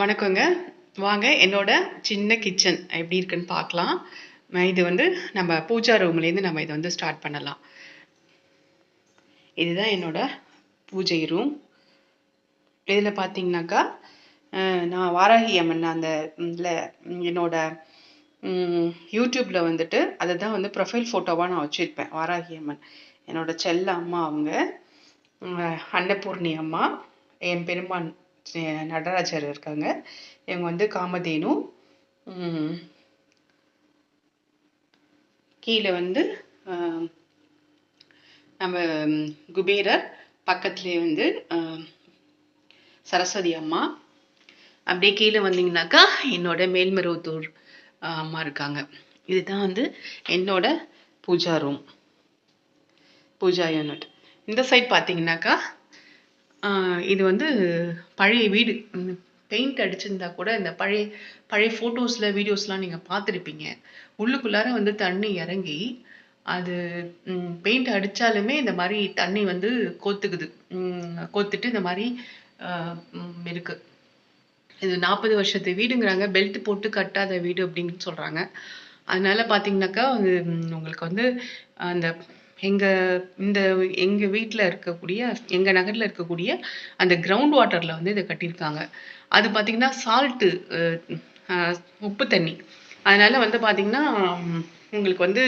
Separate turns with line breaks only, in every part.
வணக்கங்க. வாங்க என்னோட சின்ன கிச்சன் எப்படி இருக்குன்னு பார்க்கலாம். இது வந்து நம்ம பூஜா ரூம்லேருந்து நம்ம இதை வந்து ஸ்டார்ட் பண்ணலாம். இதுதான் என்னோட பூஜை ரூம் இதில் பார்த்தீங்கன்னாக்கா நான் வாராகி அம்மன் அந்த இதில் என்னோட யூடியூப்பில் வந்துட்டு அதை தான் வந்து ப்ரொஃபைல் ஃபோட்டோவாக நான் வச்சுருப்பேன் வாராகி அம்மன். என்னோட செல்ல அம்மா அவங்க அன்னபூர்ணி அம்மா என் பெருமான் நடராஜர் இருக்காங்க. இவங்க வந்து காமதேனு. கீழே வந்து நம்ம குபேரர் பக்கத்துலேயே வந்து சரஸ்வதி அம்மா. அப்படியே கீழே வந்தீங்கன்னாக்கா என்னோட மேல்மருவத்தூர் அம்மா இருக்காங்க. இதுதான் வந்து என்னோட பூஜா ரூம் பூஜா யூனிட் இந்த சைட் பார்த்தீங்கன்னாக்கா இது வந்து பழைய வீடு. பெயிண்ட் அடிச்சிருந்தா கூட இந்த பழைய பழைய ஃபோட்டோஸில் வீடியோஸ்லாம் நீங்கள் பார்த்துருப்பீங்க. உள்ளுக்குள்ளார வந்து தண்ணி இறங்கி அது பெயிண்ட் அடித்தாலுமே இந்த மாதிரி தண்ணி வந்து கோத்துக்குது. கோத்துட்டு இந்த மாதிரி இருக்குது இருக்கு. இது நாற்பது வருஷத்து வீடுங்கிறாங்க. பெல்ட் போட்டு கட்டாத வீடு அப்படின்னு சொல்கிறாங்க அதனால பார்த்தீங்கன்னாக்கா உங்களுக்கு வந்து அந்த எங்கள் இந்த எங்கள் வீட்டில் இருக்கக்கூடிய எங்கள் நகரில் இருக்கக்கூடிய அந்த கிரவுண்ட் வாட்டரில் வந்து இதை கட்டியிருக்காங்க. அது பார்த்திங்கன்னா சால்ட்டு உப்பு தண்ணி. அதனால் வந்து பார்த்திங்கன்னா உங்களுக்கு வந்து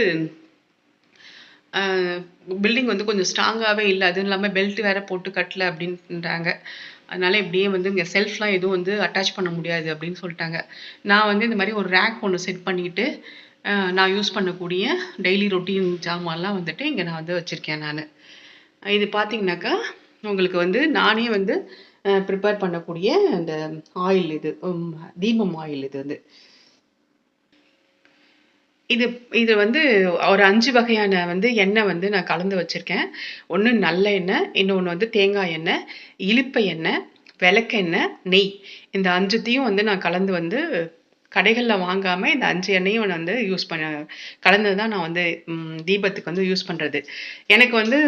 பில்டிங் வந்து கொஞ்சம் ஸ்ட்ராங்காகவே இல்லை. அதுவும் இல்லாமல் பெல்ட் வேற போட்டு கட்டல அப்படின்றாங்க. அதனால இப்படியே வந்து இங்கே செல்ஃப்லாம் எதுவும் வந்து அட்டாச் பண்ண முடியாது அப்படின்னு சொல்லிட்டாங்க. நான் வந்து இந்த மாதிரி ஒரு ரேக் ஒன்று செட் பண்ணிக்கிட்டு நான் யூஸ் பண்ணக்கூடிய டெய்லி ரொட்டீன் ஜாமான்லாம் வந்துட்டு இங்கே நான் வந்து வச்சுருக்கேன் நான். இது பார்த்தீங்கன்னாக்கா உங்களுக்கு வந்து நானே வந்து ப்ரிப்பேர் பண்ணக்கூடிய அந்த ஆயில் இது தீபம் ஆயில் இது வந்து. இது இது வந்து ஒரு அஞ்சு வகையான வந்து எண்ணெய் வந்து நான் கலந்து வச்சுருக்கேன். ஒன்று நல்ல எண்ணெய் இன்னொன்று வந்து தேங்காய் எண்ணெய் இலுப்பை எண்ணெய் விளக்கெண்ணெய் நெய். இந்த அஞ்சுத்தையும் வந்து நான் கலந்து வந்து கடைகளில் வாங்காமல் இந்த அஞ்சு எண்ணெயும் நான் வந்து யூஸ் பண்ண கலந்தது தான் நான் வந்து தீபத்துக்கு வந்து யூஸ் பண்ணுறது எனக்கு வந்து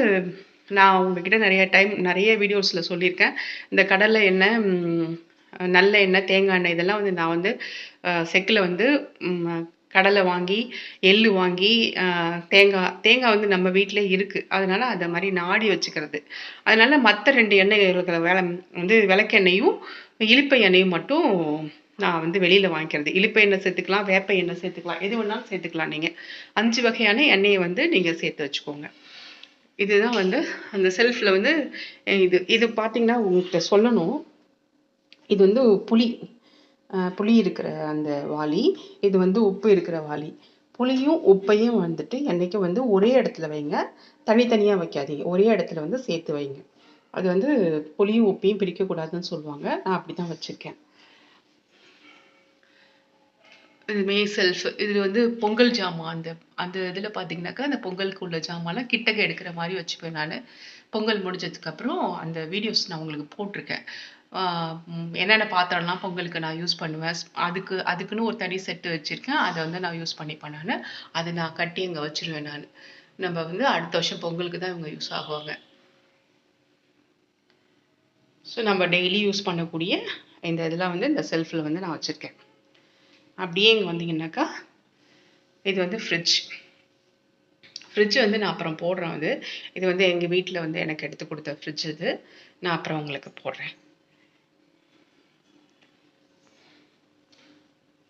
நான் உங்ககிட்ட நிறைய டைம் நிறைய வீடியோஸில் சொல்லியிருக்கேன். இந்த கடலை எண்ணெய் நல்ல எண்ணெய் தேங்காய் எண்ணெய் இதெல்லாம் வந்து நான் வந்து செக்கில் வந்து கடலை வாங்கி எள்ளு வாங்கி தேங்காய் தேங்காய் வந்து நம்ம வீட்டிலே இருக்குது அதனால் அதை மாதிரி நாடி வச்சுக்கிறது. அதனால் மற்ற ரெண்டு எண்ணெய் இருக்கிற வேலை வந்து விளக்கெண்ணெயும் இலுப்பை எண்ணெயும் மட்டும் நான் வந்து வெளியில் வாங்கிக்கிறது. இழுப்பை எண்ணெய் சேர்த்துக்கலாம் வேப்ப எண்ணெய் சேர்த்துக்கலாம். எது வேணாலும் சேர்த்துக்கலாம் நீங்கள் அஞ்சு வகையான எண்ணெயை வந்து நீங்கள் சேர்த்து வச்சுக்கோங்க. இதுதான் வந்து அந்த செல்ஃபில் வந்து இது இது பார்த்தீங்கன்னா உங்கள்கிட்ட சொல்லணும். இது வந்து புளி புளி இருக்கிற அந்த வாளி இது வந்து உப்பு இருக்கிற வாளி. புளியும் உப்பையும் வந்துட்டு என்றைக்கும் வந்து ஒரே இடத்துல வைங்க. தனித்தனியாக வைக்காதீங்க. ஒரே இடத்துல வந்து சேர்த்து வைங்க. அது வந்து புளியும் உப்பையும் பிரிக்கக்கூடாதுன்னு சொல்லுவாங்க. நான் அப்படி தான் வச்சுருக்கேன். இதுமே செல்ஃப் இது வந்து பொங்கல் ஜாமான் அந்த அந்த இதில் பார்த்தீங்கன்னாக்கா அந்த பொங்கலுக்கு உள்ள ஜாமான்லாம் கிட்டக்க எடுக்கிற மாதிரி வச்சுப்பேன் நான். பொங்கல் முடிஞ்சதுக்கப்புறம் அந்த வீடியோஸ் நான் உங்களுக்கு போட்டிருக்கேன். என்னென்ன பாத்திரம்லாம் பொங்கலுக்கு நான் யூஸ் பண்ணுவேன் அதுக்கு அதுக்குன்னு ஒரு தனி செட்டு வச்சுருக்கேன். அதை வந்து நான் யூஸ் பண்ணிப்பேன் நான். அதை நான் கட்டி அங்கே வச்சிருவேன் நான். நம்ம வந்து அடுத்த வருஷம் பொங்கலுக்கு தான் இவங்க யூஸ் ஆகுவாங்க. ஸோ நம்ம டெய்லி யூஸ் பண்ணக்கூடிய இந்த இதெல்லாம் வந்து இந்த செல்ஃபில் வந்து நான் வச்சுருக்கேன். அப்படியே இங்கே வந்தீங்கன்னாக்கா இது வந்து ஃப்ரிட்ஜ் ஃப்ரிட்ஜ் வந்து நான் அப்புறம் போடுறேன் அது. இது வந்து எங்கள் வீட்டில் வந்து எனக்கு எடுத்து கொடுத்த ஃப்ரிட்ஜ் இது. நான் அப்புறம் உங்களுக்கு போடுறேன்.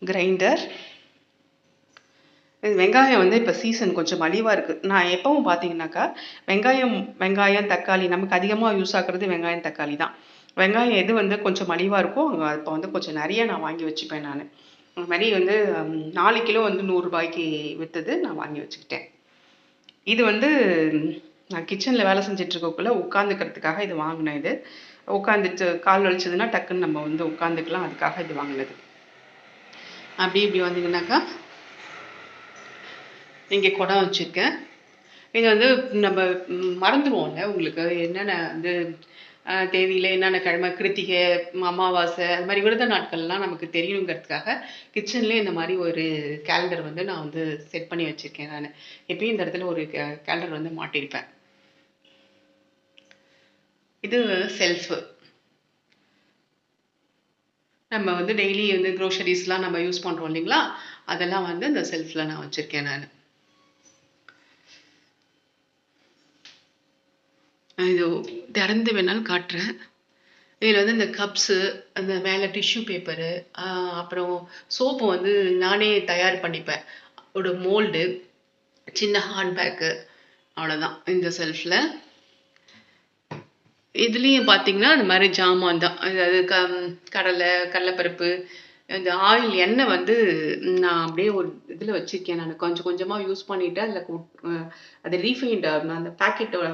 கிரைண்டர் இது வெங்காயம் வந்து இப்போ சீசன் கொஞ்சம் மலிவாக இருக்குது நான் எப்பவும் பார்த்தீங்கன்னாக்கா வெங்காயம் வெங்காயம் தக்காளி நமக்கு அதிகமாக யூஸ் ஆகுறது வெங்காயம் தக்காளி தான். வெங்காயம் எது வந்து கொஞ்சம் மலிவாக இருக்கோ அங்கே இப்போ வந்து கொஞ்சம் நிறைய நான் வாங்கி வச்சுப்பேன் நான். அது மாதிரி வந்து நாலு கிலோ வந்து நூறுரூபாய்க்கு விற்றது நான் வாங்கி வச்சுக்கிட்டேன். இது வந்து நான் கிச்சனில் வேலை செஞ்சிட்ருக்கக்குள்ளே இருக்கக்குள்ள உட்காந்துக்கிறதுக்காக இது வாங்கினேன் இது. உட்காந்துட்டு கால் வலிச்சதுன்னா டக்குன்னு நம்ம வந்து உட்காந்துக்கலாம் அதுக்காக இது வாங்கினது. அப்படி இப்படி வந்தீங்கன்னாக்கா இங்கே குடம் வச்சுருக்கேன். இது வந்து நம்ம மறந்துடுவோம்ல உங்களுக்கு என்னென்ன வந்து தேதியில் என்னென்ன கிழமை கிருத்திகை அமாவாசை அது மாதிரி விரத நாட்கள்லாம் நமக்கு தெரியணுங்கிறதுக்காக கிச்சன்லேயே இந்த மாதிரி ஒரு கேலண்டர் வந்து நான் வந்து செட் பண்ணி வச்சுருக்கேன் நான். எப்பயும் இந்த இடத்துல ஒரு கேலண்டர் வந்து மாட்டியிருப்பேன் இது செல்ஃபு நம்ம வந்து டெய்லி வந்து க்ரோசரிஸ்லாம் நம்ம யூஸ் பண்ணுறோம் இல்லைங்களா? அதெல்லாம் வந்து இந்த செல்ஃபில் நான் வச்சுருக்கேன் நான். இது திறந்து வேணாலும் காட்டுறேன். இதில் வந்து இந்த கப்ஸு அந்த மேலே டிஷ்யூ பேப்பரு அப்புறம் சோப்பு வந்து நானே தயார் பண்ணிப்பேன். ஒரு மோல்டு சின்ன ஹேண்ட்பேக்கு அவ்வளோதான் இந்த செல்ஃபில் இதுலேயும் பார்த்தீங்கன்னா இந்த மாதிரி ஜாமான் தான். அதாவது க கடலை கடலைப்பருப்பு இந்த ஆயில் எண்ணெய் வந்து நான் அப்படியே ஒரு இதில் வச்சுருக்கேன் நான். கொஞ்சம் கொஞ்சமாக யூஸ் பண்ணிவிட்டு அதில் அது ரீஃபைண்ட் அந்த பேக்கெட்டோட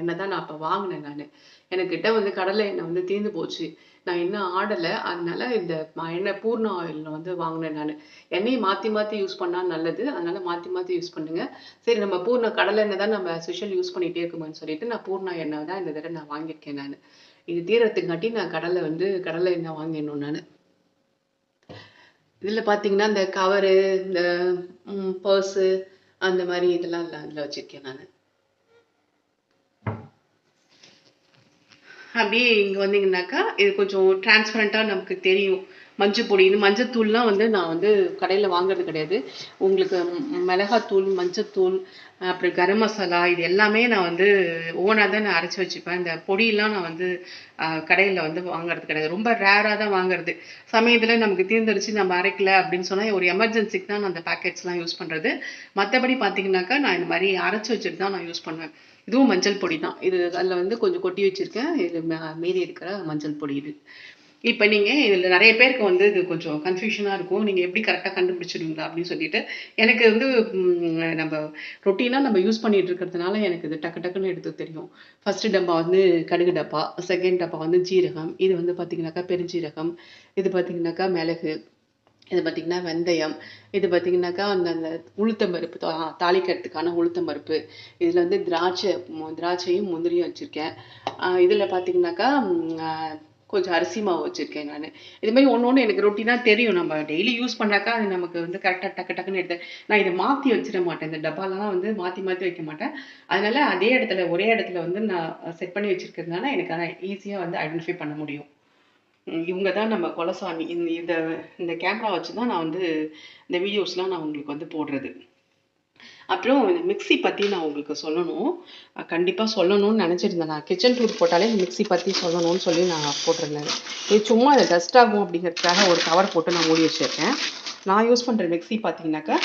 எண்ணெய் தான் நான் அப்போ வாங்கினேன் நான். எனக்கிட்ட வந்து கடலை எண்ணெய் வந்து தீர்ந்து போச்சு. நான் இன்னும் ஆடலை. அதனால இந்த எண்ணெய் பூர்ண ஆயில் வந்து வாங்கினேன் நான். எண்ணெயை மாற்றி மாற்றி யூஸ் பண்ணால் நல்லது. அதனால மாற்றி மாற்றி யூஸ் பண்ணுங்கள் சரி நம்ம பூர்ண கடலை எண்ணெய் தான் நம்ம ஸ்பெஷல் யூஸ் பண்ணிகிட்டே இருக்கோம்னு சொல்லிட்டு நான் பூர்ண எண்ணெய் தான் இந்த தடவை நான் வாங்கியிருக்கேன் நான். இது தீரத்துக்காட்டி நான் கடலை வந்து கடலை எண்ணெய் வாங்கிடணும் நான். இதில் பார்த்தீங்கன்னா இந்த கவரு இந்த பர்ஸு அந்த மாதிரி இதெல்லாம் இல்லை அதில் வச்சுருக்கேன் நான். அப்படியே இங்கே வந்தீங்கன்னாக்கா இது கொஞ்சம் டிரான்ஸ்பரண்ட்டாக நமக்கு தெரியும். மஞ்சள் பொடி இது மஞ்சத்தூள்லாம் வந்து நான் வந்து கடையில் வாங்குறது கிடையாது. உங்களுக்கு மிளகாத்தூள் மஞ்சத்தூள் அப்புறம் கரம் மசாலா இது எல்லாமே நான் வந்து ஓனாக தான் நான் அரைச்சி வச்சுப்பேன். இந்த பொடியெல்லாம் நான் வந்து கடையில் வந்து வாங்குறது கிடையாது. ரொம்ப ரேராக தான் வாங்குறது. சமயத்தில் நமக்கு தீர்ந்துருச்சு நம்ம அரைக்கல அப்படின்னு சொன்னால் ஒரு எமர்ஜென்சிக்கு தான் நான் அந்த பேக்கெட்ஸ்லாம் யூஸ் பண்ணுறது மற்றபடி பார்த்தீங்கன்னாக்கா நான் இந்த மாதிரி அரைச்சி வச்சுட்டு தான் நான் யூஸ் பண்ணுவேன். இதுவும் மஞ்சள் பொடி தான். இது அதில் வந்து கொஞ்சம் கொட்டி வச்சுருக்கேன். இது மீறி இருக்கிற மஞ்சள் பொடி இது. இப்போ நீங்கள் இதில் நிறைய பேருக்கு வந்து இது கொஞ்சம் கன்ஃபியூஷனாக இருக்கும். நீங்கள் எப்படி கரெக்டாக கண்டுபிடிச்சிடுவீங்களா அப்படின்னு சொல்லிட்டு எனக்கு வந்து நம்ம ரொட்டீனாக நம்ம யூஸ் பண்ணிட்டு இருக்கிறதுனால எனக்கு இது டக்கு டக்குன்னு எடுத்து தெரியும். ஃபஸ்ட்டு டப்பா வந்து கடுகு டப்பா செகண்ட் டப்பா வந்து ஜீரகம் இது வந்து பார்த்திங்கனாக்கா பெருஞ்சீரகம் இது பார்த்திங்கனாக்கா மிளகு இது பார்த்திங்கன்னா வெந்தயம் இது பார்த்திங்கனாக்கா அந்த அந்த உளுத்தம்பருப்பு தா தாளிக்கிறதுக்கான உளுத்தம்பருப்பு இதில் வந்து திராட்சை திராட்சையும் முந்திரியும் வச்சுருக்கேன். இதில் பார்த்திங்கனாக்கா கொஞ்சம் அரிசி மாவு வச்சுருக்கேன் நான். இது மாதிரி ஒன்று ஒன்று எனக்கு ரொட்டீனாக தெரியும். நம்ம டெய்லி யூஸ் பண்ணாக்கா அது நமக்கு வந்து கரெக்டாக டக்கு டக்குன்னு எடுத்து நான் இதை மாற்றி வச்சிட மாட்டேன். இந்த டப்பாலலாம் வந்து மாற்றி மாற்றி வைக்க மாட்டேன். அதனால் அதே இடத்துல ஒரே இடத்துல வந்து நான் செட் பண்ணி வச்சுருக்கிறதுனால எனக்கு அதை ஈஸியாக வந்து ஐடென்டிஃபை பண்ண முடியும். இவங்க தான் நம்ம கொலசாமி. இந்த இந்த இந்த கேமரா வச்சு தான் நான் வந்து இந்த வீடியோஸ்லாம் நான் உங்களுக்கு வந்து போடுறது. அப்புறம் இந்த மிக்சி பற்றி நான் உங்களுக்கு சொல்லணும். கண்டிப்பாக சொல்லணும்னு நினச்சிருந்தேன். நான் கிச்சன் டூர் போட்டாலே இந்த மிக்சி பற்றி சொல்லணும்னு சொல்லி நான் போட்டிருந்தேன். இது சும்மா அது டஸ்ட் ஆகும் அப்படிங்கிறதுக்காக ஒரு கவர் போட்டு நான் மூடி வச்சுருக்கேன். நான் யூஸ் பண்ணுற மிக்சி பார்த்தீங்கன்னாக்கா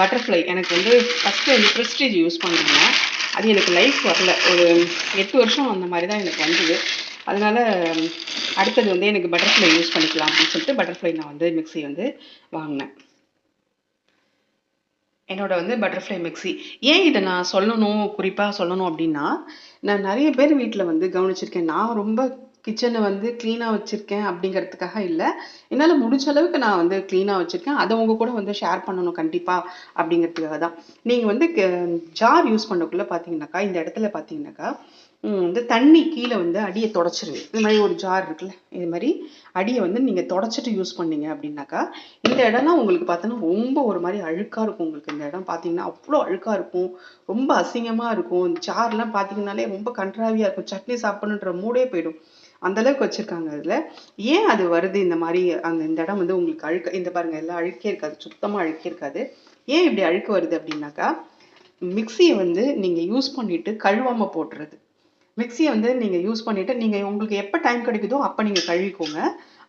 பட்டர்ஃப்ளை எனக்கு வந்து ஃபஸ்ட்டு இந்த ப்ரெஸ்டீஜ் யூஸ் பண்ணுறேன் அது எனக்கு லைஃப் வரல. ஒரு எட்டு வருஷம் அந்த மாதிரி தான் எனக்கு வந்தது. அதனால் அடுத்தது வந்து எனக்கு பட்டர்ஃப்ளை யூஸ் பண்ணிக்கலாம் அப்படின்னு சொல்லிட்டு பட்டர்ஃப்ளை நான் வந்து மிக்சி வந்து வாங்கினேன். என்னோட வந்து பட்டர்ஃப்ளை மிக்சி ஏன் இதை நான் சொல்லணும் குறிப்பாக சொல்லணும் அப்படின்னா நான் நிறைய பேர் வீட்டில் வந்து கவனிச்சிருக்கேன். நான் ரொம்ப கிச்சனை வந்து க்ளீனாக வச்சுருக்கேன் அப்படிங்கிறதுக்காக இல்லை. என்னால் முடிஞ்ச அளவுக்கு நான் வந்து க்ளீனாக வச்சுருக்கேன். அதை உங்கள் கூட வந்து ஷேர் பண்ணணும் கண்டிப்பாக அப்படிங்கிறதுக்காக தான் நீங்கள் வந்து ஜார் யூஸ் பண்ணக்குள்ளே பார்த்தீங்கன்னாக்கா இந்த இடத்துல பார்த்தீங்கன்னாக்கா இந்த தண்ணி கீழே வந்து அடியை தொடச்சிருங்க இது மாதிரி ஒரு ஜார் இருக்குல்ல இது மாதிரி அடியை வந்து நீங்கள் தொடச்சிட்டு யூஸ் பண்ணீங்க அப்படின்னாக்கா இந்த இடம்லாம் உங்களுக்கு பார்த்தோன்னா ரொம்ப ஒரு மாதிரி அழுக்காக இருக்கும் உங்களுக்கு. இந்த இடம் பார்த்தீங்கன்னா அவ்வளோ அழுக்காக இருக்கும் ரொம்ப அசிங்கமாக இருக்கும். இந்த ஜார்லாம் பார்த்தீங்கன்னாலே ரொம்ப கன்றாவியாக இருக்கும். சட்னி சாப்பிடணுன்ற மூடே போயிடும். அந்த அளவுக்கு அதில். ஏன் அது வருது இந்த மாதிரி அந்த இந்த இடம் வந்து உங்களுக்கு அழுக்க இந்த பாருங்கள் எல்லாம் அழுக்கே இருக்காது சுத்தமாக அழுக்கே இருக்காது. ஏன் இப்படி அழுக்கு வருது அப்படின்னாக்கா மிக்சியை வந்து நீங்கள் யூஸ் பண்ணிட்டு கழுவாமல் போட்டுறது. மிக்சியை வந்து நீங்கள் யூஸ் பண்ணிவிட்டு நீங்கள் உங்களுக்கு எப்போ டைம் கிடைக்குதோ அப்போ நீங்கள் கழுவிக்கோங்க.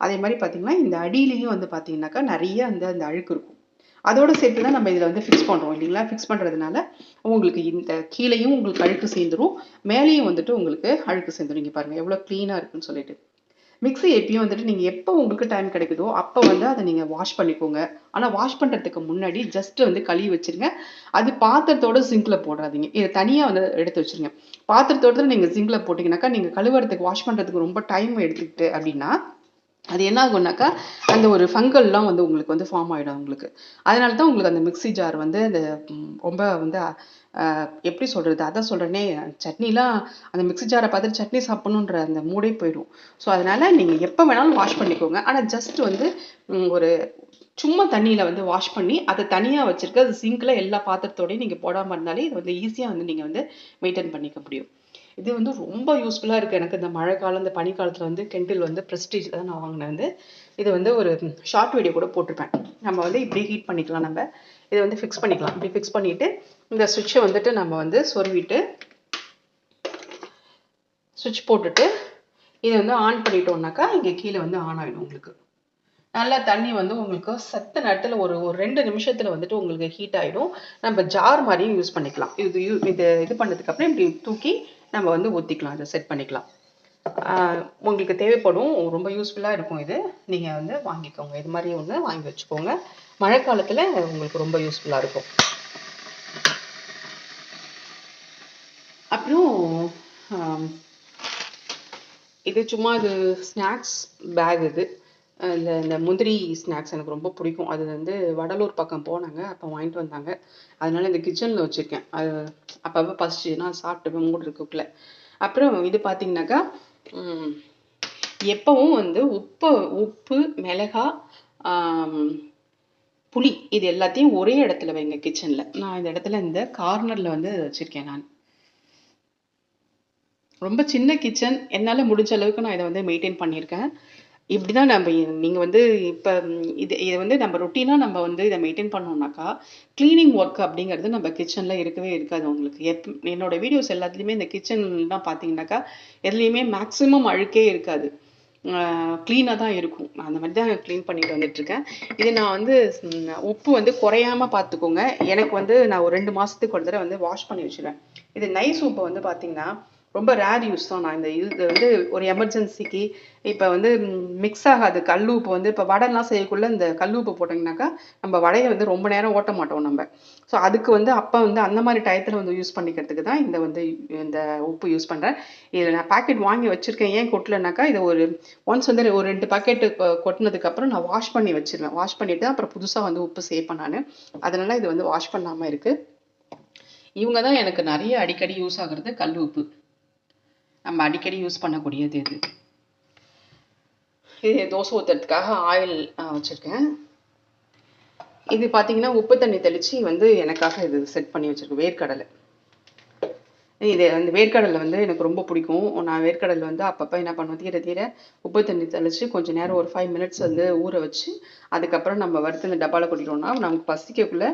அதே மாதிரி பார்த்தீங்கன்னா இந்த அடியிலையும் வந்து பார்த்தீங்கன்னாக்கா நிறைய அந்த அந்த அழுக்கு இருக்கும். அதோடு சேர்த்து தான் நம்ம இதில் வந்து ஃபிக்ஸ் பண்ணுறோம் இல்லைங்களா? ஃபிக்ஸ் பண்ணுறதுனால உங்களுக்கு இந்த கீழேயும் உங்களுக்கு அழுக்கு சேர்ந்துரும் மேலேயும் வந்துட்டு உங்களுக்கு அழுக்கு சேர்ந்துடும் இங்கே பாருங்கள் எவ்வளோ க்ளீனாக இருக்குன்னு சொல்லிட்டு. மிக்ஸி எப்பயும் வந்துட்டு நீங்கள் எப்போ உங்களுக்கு டைம் கிடைக்குதோ அப்போ வந்து அதை நீங்கள் வாஷ் பண்ணிக்கோங்க. ஆனால் வாஷ் பண்ணுறதுக்கு முன்னாடி ஜஸ்ட் வந்து கழுவி வச்சுருங்க. அது பாத்திரத்தோட சிங்கில் போடாதீங்க. இதை தனியாக வந்து எடுத்து வச்சுருங்க. பாத்திரத்தோட நீங்கள் சிங்கில் போட்டிங்கனாக்கா நீங்கள் கழுவுறதுக்கு வாஷ் பண்ணுறதுக்கு ரொம்ப டைம் எடுத்துக்கிட்டு அப்படின்னா அது என்ன ஆகும்னாக்கா அந்த ஒரு ஃபங்கல்லாம் வந்து உங்களுக்கு வந்து ஃபார்ம் ஆகிடும் உங்களுக்கு அதனால தான் உங்களுக்கு அந்த மிக்ஸி ஜார் வந்து அந்த ரொம்ப வந்து எப்படி சொல்கிறது அதான் சொல்கிறேனே சட்னிலாம் அந்த மிக்ஸி ஜாரை பார்த்துட்டு சட்னி சாப்பிடணுன்ற அந்த மூடே போயிடும். ஸோ அதனால் நீங்கள் எப்போ வேணாலும் வாஷ் பண்ணிக்கோங்க. ஆனால் ஜஸ்ட் வந்து ஒரு சும்மா தண்ணியில் வந்து வாஷ் பண்ணி அதை தனியாக வச்சுருக்க அது சிங்கில் எல்லா பாத்திரத்தோடையும் நீங்கள் போடாமல் இருந்தாலே இது வந்து ஈஸியாக வந்து நீங்கள் வந்து மெயின்டைன் பண்ணிக்க முடியும். இது வந்து ரொம்ப யூஸ்ஃபுல்லாக இருக்குது எனக்கு இந்த மழை காலம் இந்த பனிக்காலத்தில் வந்து கெண்டில் வந்து ப்ரெஸ்டீஜ் தான் நான் வாங்கினேன் வந்து. இது வந்து ஒரு ஷார்ட் வீடியோ கூட போட்டிருப்பேன். நம்ம வந்து இப்படி ஹீட் பண்ணிக்கலாம் நம்ம. இதை வந்து ஃபிக்ஸ் பண்ணிக்கலாம். இப்படி ஃபிக்ஸ் பண்ணிவிட்டு இந்த சுவிட்சை வந்துட்டு நம்ம வந்து சொருவிட்டு சுவிட்ச் போட்டுட்டு இதை வந்து ஆன் பண்ணிட்டோம்னாக்கா இங்கே கீழே வந்து ஆன் ஆகிடும் உங்களுக்கு. நல்லா தண்ணி வந்து உங்களுக்கு சத்த நேரத்தில் ஒரு ஒரு ரெண்டு நிமிஷத்தில் வந்துட்டு உங்களுக்கு ஹீட் ஆகிடும் நம்ம ஜார் மாதிரியும் யூஸ் பண்ணிக்கலாம். இது யூ இது இது பண்ணதுக்கப்புறம் இப்படி தூக்கி நம்ம வந்து ஊற்றிக்கலாம் இதை செட் பண்ணிக்கலாம். உங்களுக்கு தேவைப்படும். ரொம்ப யூஸ்ஃபுல்லாக இருக்கும் இது. நீங்கள் வந்து வாங்கிக்கோங்க. இது மாதிரி ஒன்று வாங்கி வச்சுக்கோங்க. மழை காலத்தில் உங்களுக்கு ரொம்ப யூஸ்ஃபுல்லாக இருக்கும். அப்புறம் இது சும்மா இது ஸ்நாக்ஸ் பேக் இது. இந்த இந்த முந்திரி ஸ்நாக்ஸ் எனக்கு ரொம்ப பிடிக்கும். அது வந்து வடலூர் பக்கம் போனாங்க அப்போ வாங்கிட்டு வந்தாங்க. அதனால இந்த கிச்சனில் வச்சுருக்கேன். அது அப்பப்போ பசிச்சுன்னா சாப்பிட்டு மூடு இருக்குக்குள்ள அப்புறம் இது பார்த்தீங்கன்னாக்கா எப்பவும் வந்து உப்பு உப்பு மிளகா புளி இது எல்லாத்தையும் ஒரே இடத்துல வைங்க கிச்சனில். நான் இந்த இடத்துல இந்த கார்னரில் வந்து வச்சுருக்கேன் நான். ரொம்ப சின்ன கிச்சன் என்னால் முடிஞ்ச அளவுக்கு நான் இதை வந்து மெயின்டைன் பண்ணியிருக்கேன். இப்படி தான் நம்ம நீங்கள் வந்து இப்போ இது இதை வந்து நம்ம ரொட்டீனாக நம்ம வந்து இதை மெயின்டைன் பண்ணோம்னாக்கா க்ளீனிங் ஒர்க் அப்படிங்கிறது நம்ம கிச்சனில் இருக்கவே இருக்காது உங்களுக்கு. எப் என்னோடய வீடியோஸ் எல்லாத்துலேயுமே இந்த கிச்சன்லாம் பார்த்தீங்கன்னாக்கா எதுலேயுமே மேக்ஸிமம் அழுக்கே இருக்காது. க்ளீனாக தான் இருக்கும். நான் அந்த மாதிரி தான் க்ளீன் பண்ணிட்டு வந்துட்டுருக்கேன். இது நான் வந்து உப்பு வந்து குறையாம பார்த்துக்கோங்க. எனக்கு வந்து நான் ஒரு ரெண்டு மாதத்துக்கு ஒரு தடவை வந்து வாஷ் பண்ணி வச்சுருவேன். இது நைஸ் உப்பை வந்து பார்த்தீங்கன்னா ரொம்ப ரேர் யூஸ் தான் நான் இந்த இது வந்து ஒரு எமர்ஜென்சிக்கு இப்போ வந்து மிக்ஸ் ஆகாது. கல் உப்பு வந்து இப்போ வடைலாம் செய்யக்குள்ள இந்த கல் உப்பு போட்டிங்கனாக்கா நம்ம வடையை வந்து ரொம்ப நேரம் ஓட்ட மாட்டோம் நம்ம. ஸோ அதுக்கு வந்து அப்போ வந்து அந்த மாதிரி டயத்தில் வந்து யூஸ் பண்ணிக்கிறதுக்கு தான் இந்த வந்து இந்த உப்பு யூஸ் பண்ணுறேன் இதில் நான் பாக்கெட் வாங்கி வச்சுருக்கேன். ஏன் கொட்டலைனாக்கா இது ஒரு ஒன்ஸ் வந்து ஒரு ரெண்டு பாக்கெட்டு கொட்டினதுக்கப்புறம் நான் வாஷ் பண்ணி வச்சிருவேன். வாஷ் பண்ணிவிட்டு அப்புறம் புதுசாக வந்து உப்பு சேர்ப்பேன் நான். அதனால் இது வந்து வாஷ் பண்ணாமல் இருக்குது இவங்க தான் எனக்கு நிறைய அடிக்கடி யூஸ் ஆகுறது கல் உப்பு. நம்ம அடிக்கடி யூஸ் பண்ணக்கூடியது இது. இது தோசை ஊற்றுறதுக்காக ஆயில் வச்சுருக்கேன். இது பார்த்தீங்கன்னா உப்பு தண்ணி தெளித்து வந்து எனக்காக இது செட் பண்ணி வச்சுருக்கேன் வேர்க்கடலை. இது அந்த வேர்க்கடலை வந்து எனக்கு ரொம்ப பிடிக்கும். நான் வேர்க்கடலை வந்து அப்பப்போ என்ன பண்ணுவேன் தீர தீர உப்பு தண்ணி தெளித்து கொஞ்சம் நேரம் ஒரு ஃபைவ் மினிட்ஸ் வந்து ஊற வச்சு அதுக்கப்புறம் நம்ம வறுத்து இந்த டப்பாவில் கொட்டிட்டோம்னா நமக்கு பசிக்கக்குள்ளே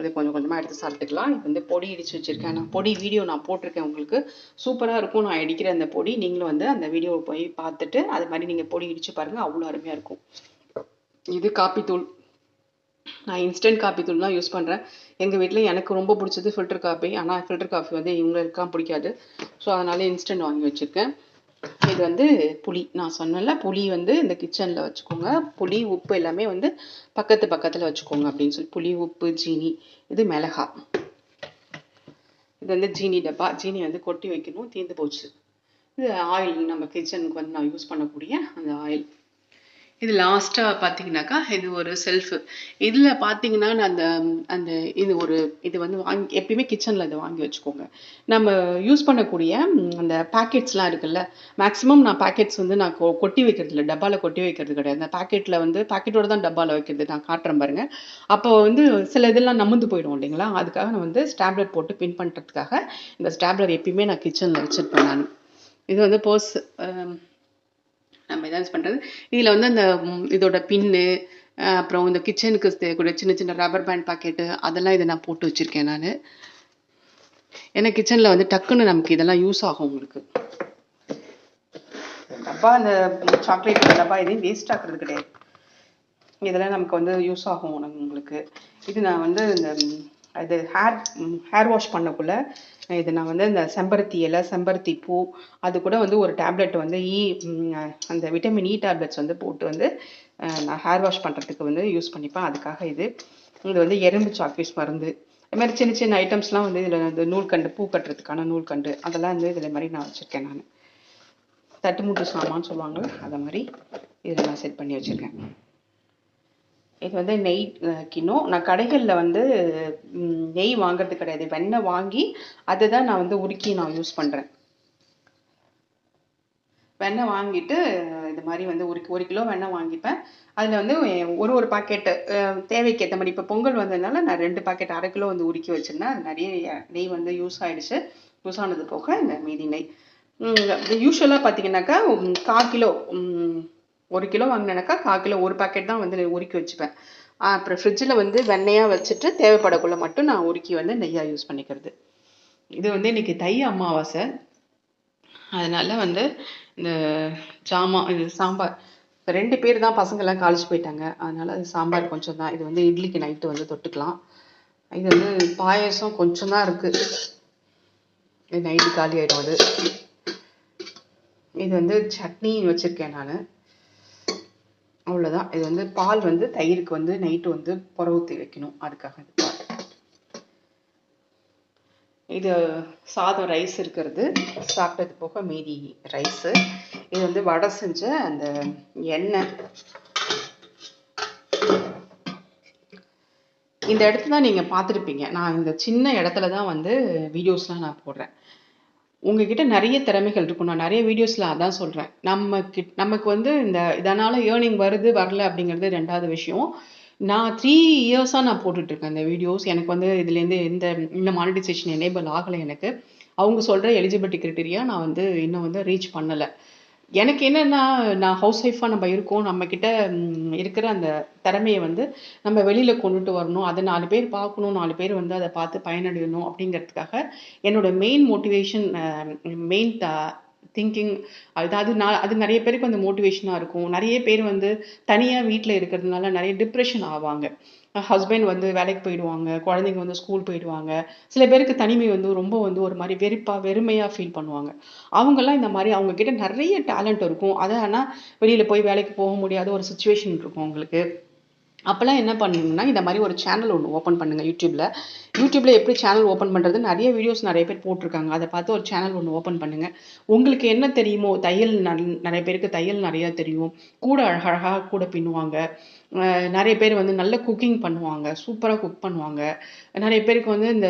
இதை கொஞ்சம் கொஞ்சமாக எடுத்து சாப்பிட்டுக்கலாம். இது வந்து பொடி இடித்து வச்சுருக்கேன். நான் பொடி வீடியோ நான் போட்டிருக்கேன் உங்களுக்கு. சூப்பராக இருக்கும். நான் அடிக்கிற அந்த பொடி. நீங்களும் வந்து அந்த வீடியோவை போய் பார்த்துட்டு அது மாதிரி நீங்கள் பொடி இடித்து பாருங்கள் அவ்வளோ அருமையாக இருக்கும். இது காப்பித்தூள் நான் இன்ஸ்டன்ட் காப்பி தூள் தான் யூஸ் பண்ணுறேன் எங்கள் வீட்டில் எனக்கு ரொம்ப பிடிச்சது ஃபில்டர் காப்பி ஆனால் ஃபில்டர் காஃபி வந்து இவங்களுக்கெல்லாம் பிடிக்காது. ஸோ அதனால இன்ஸ்டன்ட் வாங்கி வச்சுருக்கேன். இது வந்து புளி. நான் சொன்னல புளி வந்து இந்த கிச்சனில் வச்சுக்கோங்க. புளி உப்பு எல்லாமே வந்து பக்கத்து பக்கத்தில் வச்சுக்கோங்க அப்படின்னு சொல்லி. புளி உப்பு ஜீனி இது மிளகா. இது வந்து ஜீனி டப்பா. ஜீனி வந்து கொட்டி வைக்கணும். தீர்ந்து போச்சு. இது ஆயில் நம்ம கிச்சனுக்கு வந்து நான் யூஸ் பண்ணக்கூடிய அந்த ஆயில் இது லாஸ்ட்டாக பார்த்தீங்கன்னாக்கா இது ஒரு செல்ஃபு இதில் பார்த்தீங்கன்னா நான் அந்த அந்த இது ஒரு இது வந்து வாங்கி எப்பயுமே கிச்சனில் இதை வாங்கி வச்சுக்கோங்க. நம்ம யூஸ் பண்ணக்கூடிய அந்த பேக்கெட்ஸ்லாம் இருக்குல்ல மேக்ஸிமம் நான் பேக்கெட்ஸ் வந்து நான் கொ- கொட்டி வைக்கிறது இல்லை டப்பாவில் கொட்டி வைக்கிறது கிடையாது. அந்த பேக்கெட்டில் வந்து பேக்கெட்டோட தான் டப்பாவில் வைக்கிறது நான் காட்டுறேன் பாருங்கள் அப்போ வந்து சில இதெல்லாம் நமுந்து போயிடும் இல்லைங்களா? அதுக்காக நான் வந்து ஸ்டாப்லர் போட்டு பின் பண்ணுறதுக்காக இந்த ஸ்டாப்லர் எப்பயுமே நான் கிச்சனில் வச்சுருப்பேன் நான். இது வந்து பர்ஸ் நம்ம இதான் யூஸ் பண்ணுறது இதில் வந்து அந்த இதோட பின்னு அப்புறம் இந்த கிச்சனுக்கு தேவைக்கூடிய சின்ன சின்ன ரப்பர் பேண்ட் பாக்கெட்டு அதெல்லாம் இதை நான் போட்டு வச்சுருக்கேன் நான். ஏன்னா கிச்சனில் வந்து டக்குன்னு நமக்கு இதெல்லாம் யூஸ் ஆகும் உங்களுக்கு. டப்பா அந்த சாக்லேட் டப்பா எதையும் வேஸ்ட் ஆக்குறது கிடையாது. இதெல்லாம் நமக்கு வந்து யூஸ் ஆகும் உனக்கு உங்களுக்கு. இது நான் வந்து இந்த இது ஹேர் ஹேர் வாஷ் பண்ணக்குள்ள இது நான் வந்து இந்த செம்பருத்தி இலை செம்பருத்தி பூ அது கூட வந்து ஒரு டேப்லெட் வந்து இ அந்த விட்டமின் இ டேப்லெட்ஸ் வந்து போட்டு வந்து நான் ஹேர் வாஷ் பண்ணுறதுக்கு வந்து யூஸ் பண்ணிப்பேன். அதுக்காக இது. இது வந்து எறும்பு சாக்பீஸ் மருந்து. இது மாதிரி சின்ன சின்ன ஐட்டம்ஸ்லாம் வந்து இதில் இந்த நூல்கண்டு பூ கட்டுறதுக்கான நூல்கண்டு அதெல்லாம் வந்து இதில் மாதிரி நான் வச்சுருக்கேன் நான். தட்டுமுட்டு சாமான்னு சொல்லுவாங்கள்ல அதை மாதிரி இதில் நான் செட் பண்ணி வச்சுருக்கேன். இது வந்து நெய் அஹ், கிண்ணம். நான் கடைகளில் வந்து நெய் வாங்குறது கிடையாது. வெண்ணெய் வாங்கி அதை தான் நான் வந்து உருக்கி நான் யூஸ் பண்ணுறேன் வெண்ணெய் வாங்கிட்டு இது மாதிரி வந்து ஒரு ஒரு கிலோ வெண்ணெய் வாங்கிப்பேன். அதில் வந்து ஒரு ஒரு பாக்கெட்டு தேவைக்கு ஏற்ற மாதிரி இப்போ பொங்கல் வந்ததுனால நான் ரெண்டு பாக்கெட் அரை கிலோ வந்து உருக்கி வச்சுருந்தேன். அது நிறைய நெய் வந்து யூஸ் ஆகிடுச்சு யூஸ் ஆனது போக இந்த மீதி நெய். யூஸ்வலாக பார்த்தீங்கன்னாக்கா கால் கிலோ ஒரு கிலோ வாங்கினேனாக்கா கால் கிலோ ஒரு பாக்கெட் தான் வந்து உருக்கி வச்சுப்பேன். அப்புறம் ஃப்ரிட்ஜில் வந்து வெண்ணெயாக வச்சுட்டு தேவைப்படக்குள்ள மட்டும் நான் உருக்கி வந்து நெய்யாக யூஸ் பண்ணிக்கிறது. இது வந்து இன்றைக்கி தை அமாவாசை. அதனால் வந்து இந்த ஜாமான் இது சாம்பார். ரெண்டு பேர் தான் பசங்கள்லாம் காலேஜ் போயிட்டாங்க. அதனால் அது சாம்பார் கொஞ்சம் தான். இது வந்து இட்லிக்கு நைட்டு வந்து தொட்டுக்கலாம். இது வந்து பாயாசம் கொஞ்சம் தான் இருக்குது நைட்டு காலி ஆகிடும் அது. இது வந்து சட்னி வச்சுருக்கேன் நான். அவ்வளோதான் இது வந்து பால் வந்து தயிருக்கு வந்து நைட்டு வந்து புற ஊற்றி வைக்கணும். அதுக்காக இது பால். இது சாதம் ரைஸ் இருக்கிறது. சாப்பிட்டது போக மீதி ரைஸு இது வந்து வடை செஞ்ச அந்த எண்ணெய். இந்த இடத்துல தான் நீங்கள் பார்த்துருப்பீங்க. நான் இந்த சின்ன இடத்துல தான் வந்து வீடியோஸ்லாம் நான் போடுறேன். உங்ககிட்ட நிறைய திறமைகள் இருக்கும். நான் நிறைய வீடியோஸில் அதான் சொல்கிறேன் நம்ம கிட் நமக்கு வந்து இந்த இதனால் ஏர்னிங் வருது வரல அப்படிங்கிறது ரெண்டாவது விஷயம். நான் த்ரீ இயர்ஸாக நான் போட்டுட்ருக்கேன் இந்த வீடியோஸ். எனக்கு வந்து இதுலேருந்து எந்த இந்த மானிட்டைசேஷன் எனேபிள் ஆகலை எனக்கு. அவங்க சொல்கிற எலிஜிபிலிட்டி கிரிட்டீரியா நான் வந்து இன்னும் வந்து ரீச் பண்ணலை. எனக்கு என்னென்னா நான் ஹவுஸ் ஒய்ஃபாக நம்ம இருக்கோம். நம்மக்கிட்ட இருக்கிற அந்த திறமையை வந்து நம்ம வெளியில் கொண்டுட்டு வரணும். அதை நாலு பேர் பார்க்கணும். நாலு பேர் வந்து அதை பார்த்து பயனடையணும் அப்படிங்கிறதுக்காக என்னோட main motivation main the thinking அதாவது நான் அது நிறைய பேருக்கு வந்து மோட்டிவேஷனாக இருக்கும். நிறைய பேர் வந்து தனியாக வீட்டில் இருக்கிறதுனால நிறைய டிப்ரெஷன் ஆவாங்க. ஹஸ்பண்ட் வந்து வேலைக்கு போயிடுவாங்க குழந்தைங்க வந்து ஸ்கூல் போயிடுவாங்க. சில பேருக்கு தனிமை வந்து ரொம்ப வந்து ஒரு மாதிரி வெறுப்பாக வெறுமையாக ஃபீல் பண்ணுவாங்க. அவங்கெல்லாம் இந்த மாதிரி அவங்கக்கிட்ட நிறைய டேலண்ட் இருக்கும். அதை ஆனால் வெளியில் போய் வேலைக்கு போக முடியாத ஒரு சுச்சுவேஷன் இருக்கும் அவங்களுக்கு அப்போல்லாம் என்ன பண்ணுங்கன்னா இந்த மாதிரி ஒரு சேனல் ஒன்று ஓப்பன் பண்ணுங்கள் யூடியூப்பில் யூடியூப்பில் எப்படி சேனல் ஓப்பன் பண்ணுறது நிறைய வீடியோஸ் நிறைய பேர் போட்டிருக்காங்க. அதை பார்த்து ஒரு சேனல் ஒன்று ஓப்பன் பண்ணுங்கள் உங்களுக்கு என்ன தெரியுமோ தையல் நல்- நிறைய பேருக்கு தையல் நிறையா தெரியும். கூட அழகழகாக கூட பின்னுவாங்க. நிறைய பேர் வந்து நல்ல குக்கிங் பண்ணுவாங்க. சூப்பராக குக் பண்ணுவாங்க. நிறைய பேருக்கு வந்து இந்த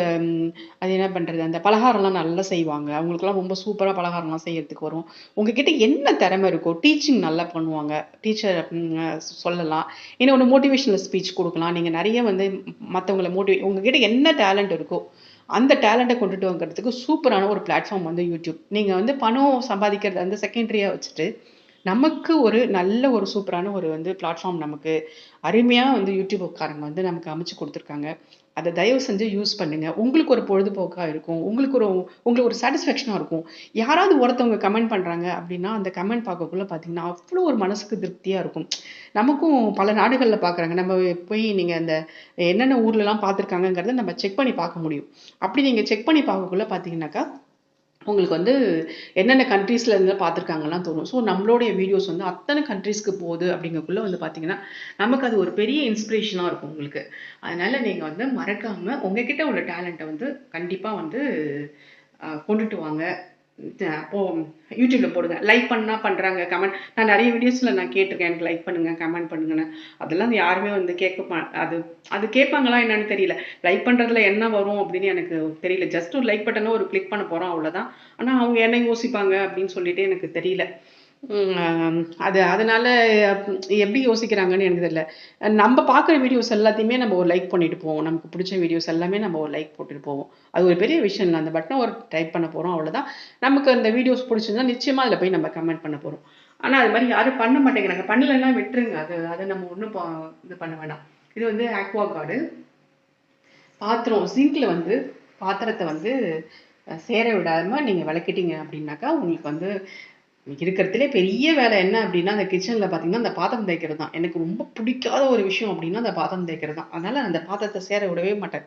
அது என்ன பண்ணுறது அந்த பலகாரம்லாம் நல்லா செய்வாங்க. அவங்களுக்குலாம் ரொம்ப சூப்பராக பலகாரம்லாம் செய்யறதுக்கு வரும். உங்ககிட்ட என்ன திறமை இருக்கோ டீச்சிங் நல்லா பண்ணுவாங்க. டீச்சர் சொல்லலாம். இன்னொன்று மோட்டிவேஷனல் ஸ்பீச் கொடுக்கலாம். நீங்கள் நிறைய வந்து மற்றவங்களை மோட்டிவே உங்ககிட்ட என்ன டேலண்ட் இருக்கோ அந்த டேலண்ட்டை கொண்டுட்டு வந்துக்கிறதுக்கு சூப்பரான ஒரு பிளாட்ஃபார்ம் வந்து யூடியூப் நீங்கள் வந்து பணம் சம்பாதிக்கிறத வந்து செகண்டரியாக வச்சுட்டு நமக்கு ஒரு நல்ல ஒரு சூப்பரான ஒரு வந்து பிளாட்ஃபார்ம் நமக்கு அருமையாக வந்து யூடியூப்காரங்க வந்து நமக்கு அமைச்சு கொடுத்துருக்காங்க. அதை தயவு செஞ்சு யூஸ் பண்ணுங்க. உங்களுக்கு ஒரு பொழுதுபோக்காக இருக்கும். உங்களுக்கு ஒரு உங்களுக்கு ஒரு சாட்டிஸ்ஃபேக்ஷனாக இருக்கும். யாராவது ஒருத்தவங்க கமெண்ட் பண்ணுறாங்க அப்படின்னா அந்த கமெண்ட் பார்க்கக்குள்ள பார்த்தீங்கன்னா அவ்வளோ ஒரு மனசுக்கு திருப்தியாக இருக்கும். நமக்கும் பல நாடுகளில் பார்க்குறாங்க. நம்ம போய் நீங்கள் அந்த என்னென்ன ஊர்லலாம் பார்த்துருக்காங்கங்கிறத நம்ம செக் பண்ணி பார்க்க முடியும். அப்படி நீங்கள் செக் பண்ணி பார்க்கக்குள்ள பார்த்தீங்கன்னாக்கா உங்களுக்கு வந்து என்னென்ன கண்ட்ரீஸில் இருந்து பார்த்துருக்காங்கலாம் தோணும். ஸோ நம்மளுடைய வீடியோஸ் வந்து அத்தனை கண்ட்ரீஸ்க்கு போகுது அப்படிங்கக்குள்ளே வந்து பார்த்தீங்கன்னா நமக்கு அது ஒரு பெரிய இன்ஸ்பிரேஷனாக இருக்கும் உங்களுக்கு. அதனால் நீங்கள் வந்து மறக்காமல் உங்ககிட்ட உள்ள டேலண்ட்டை வந்து கண்டிப்பாக வந்து கொண்டுட்டு வாங்க. ஓ யூடியூப்பில் யூடியூப்ல போடுங்க. லைக் பண்ணா பண்றாங்க கமெண்ட் நான் நிறைய வீடியோஸ்ல நான் கேட்டிருக்கேன். எனக்கு லைக் பண்ணுங்க கமெண்ட் பண்ணுங்கன்னு. அதெல்லாம் யாருமே வந்து கேட்க அது அது கேட்பாங்களா என்னன்னு தெரியல. லைக் பண்றதுல என்ன வரும் அப்படின்னு எனக்கு தெரியல. ஜஸ்ட் ஒரு லைக் பட்டனோ ஒரு கிளிக் பண்ண போறோம் அவ்வளவுதான். ஆனா அவங்க என்ன யோசிப்பாங்க அப்படின்னு சொல்லிட்டு எனக்கு தெரியல. அது அதனால எப்படி யோசிக்கிறாங்கன்னு எனக்கு தெரியல. நம்ம பார்க்குற வீடியோஸ் எல்லாத்தையுமே நம்ம ஒரு லைக் பண்ணிட்டு போவோம். நமக்கு பிடிச்ச வீடியோஸ் எல்லாமே நம்ம ஒரு லைக் போட்டுட்டு போவோம். அது ஒரு பெரிய விஷயம் இல்லை. அந்த பட்டனை ஒரு டைப் பண்ண போறோம். அவ்வளோதான் நமக்கு அந்த வீடியோஸ் பிடிச்சிருந்தா நிச்சயமா அதில் போய் நம்ம கமெண்ட் பண்ண போறோம். ஆனா அது மாதிரி யாரும் பண்ண மாட்டேங்கிறாங்க. பண்ணலன்னா விட்டுருங்க. அது அதை நம்ம ஒண்ணும் பா- இது பண்ண வேண்டாம் இது வந்து ஆக்வா கார்டு பாத்திரம் சிங்க்ல வந்து பாத்திரத்தை வந்து சேர விடாம நீங்க விளக்கிட்டீங்க அப்படின்னாக்கா உங்களுக்கு வந்து இருக்கிறதுலே பெரிய வேலை என்ன அப்படின்னா அந்த கிச்சனில் பார்த்தீங்கன்னா அந்த பாத்திரம் தேய்க்கிறது தான். எனக்கு ரொம்ப பிடிக்காத ஒரு விஷயம் அப்படின்னா அந்த பாத்திரம் தேய்க்கிறது தான். அதனால் அந்த பாத்திரத்தை சேர விடவே மாட்டேன்.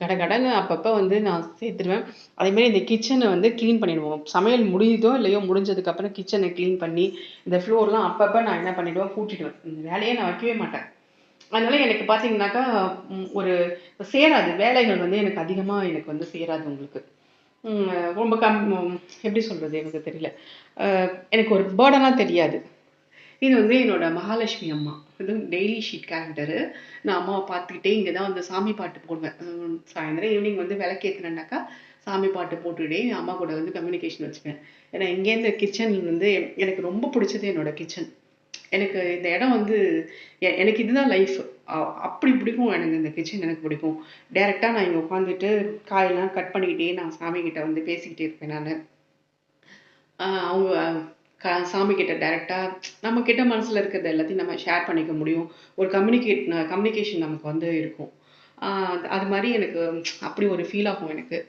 கட கடன்னு அப்பப்போ வந்து நான் சேர்த்துருவேன். அதேமாதிரி இந்த கிச்சனை வந்து க்ளீன் பண்ணிடுவோம். சமையல் முடியுதோ இல்லையோ முடிஞ்சதுக்கப்புறம் கிச்சனை க்ளீன் பண்ணி இந்த ஃப்ளோர்லாம் அப்பப்போ நான் என்ன பண்ணிடுவேன்? கூட்டிடுவேன் இந்த வேலையை நான் வைக்கவே மாட்டேன். அதனால எனக்கு பார்த்தீங்கன்னாக்கா ஒரு சேராது. வேலைகள் வந்து எனக்கு அதிகமாக எனக்கு வந்து சேராது உங்களுக்கு. ரொம்ப கம் எப்படி சொல்கிறது எனக்கு தெரியல. எனக்கு ஒரு பேர்டனாக தெரியாது. இது வந்து என்னோட மகாலட்சுமி அம்மா. இது டெய்லி ஷீட் கேரக்டரு நான் அம்மாவை பார்த்துக்கிட்டே இங்கே தான் வந்து சாமி பாட்டு போடுவேன். சாயந்தரம் ஈவினிங் வந்து விளக்கேற்றினேன்னாக்கா சாமி பாட்டு போட்டுக்கிட்டே என் அம்மா கூட வந்து கம்யூனிகேஷன் வச்சுப்பேன். ஏன்னா இங்கேருந்து கிச்சன் வந்து எனக்கு ரொம்ப பிடிச்சது என்னோட கிச்சன் எனக்கு இந்த இடம் வந்து எ- எனக்கு இதுதான் லைஃப் அப்படி பிடிக்கும். எனக்கு இந்த கிச்சன் எனக்கு பிடிக்கும். டேரெக்டாக நான் இங்கே உட்காந்துட்டு காயெல்லாம் கட் பண்ணிக்கிட்டே நான் சாமி வந்து பேசிக்கிட்டே இருப்பேன் நான். அவங்க க சாமி டேரெக்டாக நம்ம கிட்ட மனசில் இருக்கிறது எல்லாத்தையும் நம்ம ஷேர் பண்ணிக்க முடியும். ஒரு கம்யூனிகேட் கம்யூனிகேஷன் நமக்கு வந்து இருக்கும். அது- மாதிரி எனக்கு அப்படி ஒரு ஃபீல் ஆகும் எனக்கு.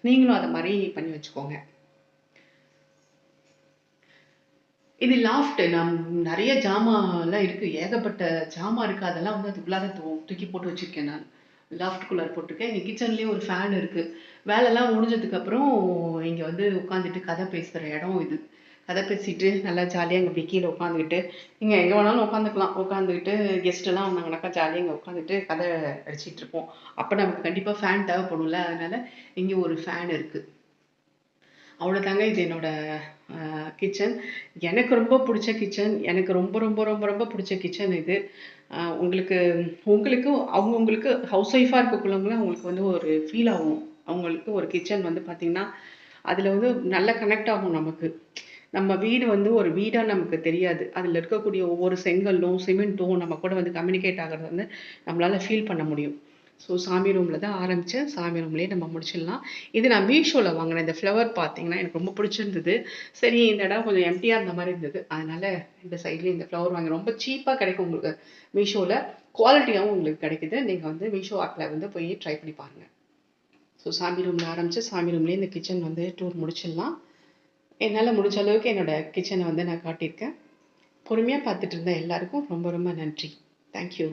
நீங்களும் அதை மாதிரி பண்ணி வச்சுக்கோங்க. இது லாஃப்ட் நம் நிறைய ஜாமான்லாம் இருக்குது ஏகப்பட்ட ஜாமான் இருக்குது அதெல்லாம் வந்து அதுக்குள்ளார தூ- தூக்கி போட்டு வச்சிருக்கேன் நான். லாஃப்ட்குள்ளார போட்டிருக்கேன். எங்கள் கிச்சன்லேயும் ஒரு ஃபேன் இருக்குது வேலைலாம் முடிஞ்சதுக்கப்புறம் இங்கே வந்து உட்காந்துட்டு கதை பேசுகிற இடம் இது. கதை பேசிட்டு நல்லா ஜாலியாக இங்கே அப்படியே கீழே உட்காந்துக்கிட்டு இங்கே எங்கே வேணாலும் உட்காந்துக்கலாம் உட்காந்துக்கிட்டு கெஸ்ட்டெல்லாம் வந்தாங்கனாக்கா வந்தாங்கன்னாக்கா இங்கே உட்காந்துட்டு கதை அடிச்சிட்ருப்போம் அப்போ நமக்கு கண்டிப்பாக ஃபேன் தேவைப்படும்ல. அதனால் இங்கே ஒரு ஃபேன் இருக்குது அவ்வளோதாங்க இது என்னோட கிச்சன் எனக்கு ரொம்ப பிடிச்ச கிச்சன் எனக்கு ரொம்ப ரொம்ப ரொம்ப ரொம்ப பிடிச்ச கிச்சன் இது. உங்களுக்கு உங்களுக்கு அவங்கவுங்களுக்கு ஹவுஸ் ஒய்ஃபாக இருக்கக்குள்ளவங்களும் அவங்களுக்கு வந்து ஒரு ஃபீல் ஆகும். அவங்களுக்கு ஒரு கிச்சன் வந்து பார்த்திங்கன்னா அதில் வந்து நல்ல கனெக்ட் ஆகும் நமக்கு. நம்ம வீடு வந்து ஒரு வீடாக நமக்கு தெரியாது. அதில் இருக்கக்கூடிய ஒவ்வொரு செங்கல்லும் சிமெண்ட்டும் நம்ம கூட வந்து கம்யூனிகேட் ஆகிறது வந்து நம்மளால ஃபீல் பண்ண முடியும். ஸோ சாமி ரூமில் தான் ஆரம்பித்தேன் சாமி ரூம்லேயே நம்ம முடிச்சிடலாம். இது நான் மீஷோவில் வாங்கினேன். இந்த ஃப்ளவர் பார்த்தீங்கன்னா எனக்கு ரொம்ப பிடிச்சிருந்தது. சரி இந்த இடம் கொஞ்சம் எம்டியாக இருந்த மாதிரி இருந்தது. அதனால் இந்த சைட்லேயும் இந்த ஃப்ளவர் வாங்கி ரொம்ப சீப்பாக கிடைக்கும் உங்களுக்கு மீஷோவில் குவாலிட்டியாகவும் உங்களுக்கு கிடைக்குது. நீங்கள் வந்து மீஷோ ஆப்பில் வந்து போய் ட்ரை பண்ணி பாருங்கள் ஸோ சாமி ரூமில் ஆரம்பித்து சாமி ரூம்லேயே இந்த கிச்சன் வந்து டூர் முடிச்சிடலாம். என்னால் முடிஞ்ச அளவுக்கு என்னோட கிச்சனை வந்து நான் காட்டியிருக்கேன். பொறுமையாக பார்த்துட்டு இருந்த எல்லாருக்கும் ரொம்ப ரொம்ப நன்றி. தேங்க்யூ